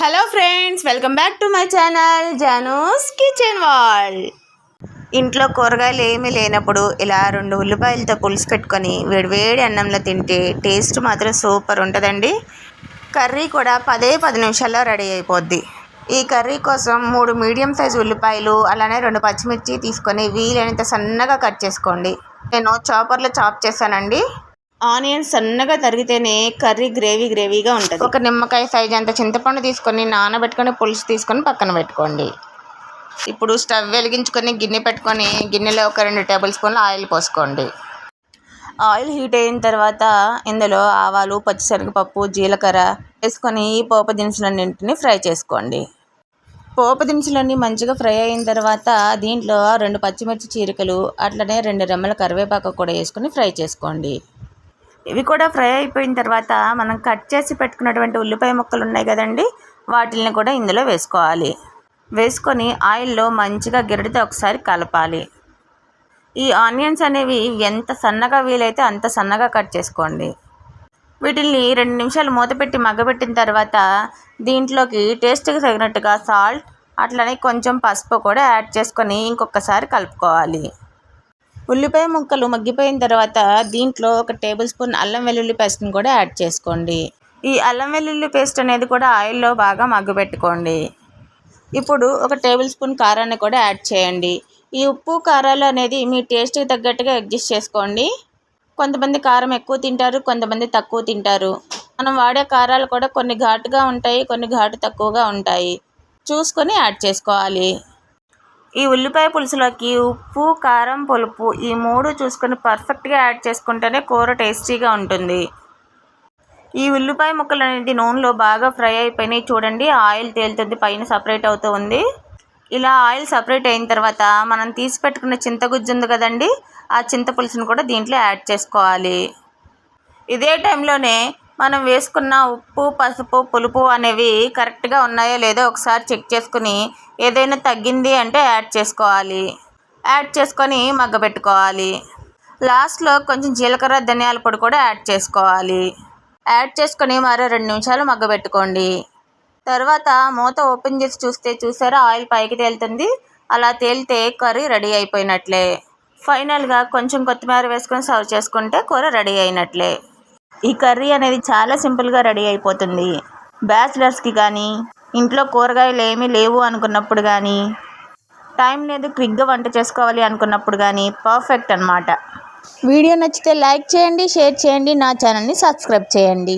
Hello friends welcome back to my channel Janu's kitchen wall ఇంట్లో కూరగాయలు ఏమీ లేనప్పుడు ఇలా రెండు ఉల్లిపాయలతో పులుసు పెట్టుకొని వేడివేడి అన్నంలో తింటే టేస్ట్ మాత్రం సూపర్ ఉంటుందండి. కర్రీ కూడా పదే పది నిమిషాల్లో రెడీ అయిపోద్ది. ఈ కర్రీ కోసం మూడు మీడియం సైజ్ ఉల్లిపాయలు అలానే రెండు పచ్చిమిర్చి తీసుకొని వీలైనంత సన్నగా కట్ చేసుకోండి. నేను చాపర్లో చాప్ చేశానండి. ఆనియన్స్ సన్నగా తరిగితేనే కర్రీ గ్రేవీ గ్రేవీగా ఉంటుంది. ఒక నిమ్మకాయ సైజ్ అంత చింతపండు తీసుకొని నానబెట్టుకొని పులుసు తీసుకొని పక్కన పెట్టుకోండి. ఇప్పుడు స్టవ్ వెలిగించుకొని గిన్నె పెట్టుకొని గిన్నెలో ఒక రెండు టేబుల్ స్పూన్లు ఆయిల్ పోసుకోండి. ఆయిల్ హీట్ అయిన తర్వాత ఇందులో ఆవాలు పచ్చిశనగపప్పు జీలకర్ర వేసుకొని ఈ పోపు దినుసులన్నింటినీ ఫ్రై చేసుకోండి. పోపు దినుసులన్నీ మంచిగా ఫ్రై అయిన తర్వాత దీంట్లో రెండు పచ్చిమిర్చి చీరికలు అట్లనే రెండు రెమ్మల కరివేపాకు కూడా వేసుకొని ఫ్రై చేసుకోండి. ఇవి కూడా ఫ్రై అయిపోయిన తర్వాత మనం కట్ చేసి పెట్టుకున్నటువంటి ఉల్లిపాయ ముక్కలు ఉన్నాయి కదండి వాటిని కూడా ఇందులో వేసుకోవాలి. వేసుకొని ఆయిల్లో మంచిగా గిరడితో ఒకసారి కలపాలి. ఈ ఆనియన్స్ అనేవి ఎంత సన్నగా వీలైతే అంత సన్నగా కట్ చేసుకోండి. వీటిని రెండు నిమిషాలు మూతపెట్టి మగ్గబెట్టిన తర్వాత దీంట్లోకి టేస్ట్కి తగినట్టుగా సాల్ట్ అట్లనే కొంచెం పసుపు కూడా యాడ్ చేసుకొని ఇంకొకసారి కలుపుకోవాలి. ఉల్లిపాయ ముక్కలు మగ్గిపోయిన తర్వాత దీంట్లో ఒక టేబుల్ స్పూన్ అల్లం వెల్లుల్లి పేస్ట్ని కూడా యాడ్ చేసుకోండి. ఈ అల్లం వెల్లుల్లి పేస్ట్ అనేది కూడా ఆయిల్లో బాగా మగ్గబెట్టుకోండి. ఇప్పుడు ఒక టేబుల్ స్పూన్ కారాన్ని కూడా యాడ్ చేయండి. ఈ ఉప్పు కారాలు అనేది మీ టేస్ట్కి తగ్గట్టుగా అడ్జస్ట్ చేసుకోండి. కొంతమంది కారం ఎక్కువ తింటారు కొంతమంది తక్కువ తింటారు. మనం వాడే కారాలు కూడా కొన్ని ఘాటుగా ఉంటాయి కొన్ని ఘాటు తక్కువగా ఉంటాయి. చూసుకొని యాడ్ చేసుకోవాలి. ఈ ఉల్లిపాయ పులుసులోకి ఉప్పు కారం పులుపు ఈ మూడు చూసుకొని పర్ఫెక్ట్గా యాడ్ చేసుకుంటేనే కూర టేస్టీగా ఉంటుంది. ఈ ఉల్లిపాయ ముక్కలు అనేది నూనెలో బాగా ఫ్రై అయిపోయినాయి చూడండి. ఆయిల్ తేలుతుంది పైన సపరేట్ అవుతూ ఉంది. ఇలా ఆయిల్ సపరేట్ అయిన తర్వాత మనం తీసి పెట్టుకున్న చింతగుజ్జు ఉంది కదండి ఆ చింత పులుసును కూడా దీంట్లో యాడ్ చేసుకోవాలి. ఇదే టైంలోనే మనం వేసుకున్న ఉప్పు పసుపు పులుపు అనేవి కరెక్ట్గా ఉన్నాయో లేదో ఒకసారి చెక్ చేసుకుని ఏదైనా తగ్గింది అంటే యాడ్ చేసుకోవాలి. యాడ్ చేసుకొని మగ్గబెట్టుకోవాలి లాస్ట్లో కొంచెం జీలకర్ర ధనియాల పొడి కూడా యాడ్ చేసుకోవాలి. యాడ్ చేసుకొని మరో రెండు నిమిషాలు మగ్గబెట్టుకోండి తర్వాత మూత ఓపెన్ చేసి చూస్తే చూసారా ఆయిల్ పైకి తేలుతుంది. అలా తేలితే కర్రీ రెడీ అయిపోయినట్లే. ఫైనల్గా కొంచెం కొత్తిమీర వేసుకొని సర్వ్ చేసుకుంటే కూర రెడీ అయినట్లే. ఈ కర్రీ అనేది చాలా సింపుల్గా రెడీ అయిపోతుంది. బ్యాచిలర్స్కి కానీ ఇంట్లో కూరగాయలు ఏమీ లేవు అనుకున్నప్పుడు కానీ టైం లేదు క్విక్గా వంట చేసుకోవాలి అనుకున్నప్పుడు కానీ పర్ఫెక్ట్ అనమాట వీడియో నచ్చితే లైక్ చేయండి షేర్ చేయండి నా ఛానల్ని సబ్స్క్రైబ్ చేయండి.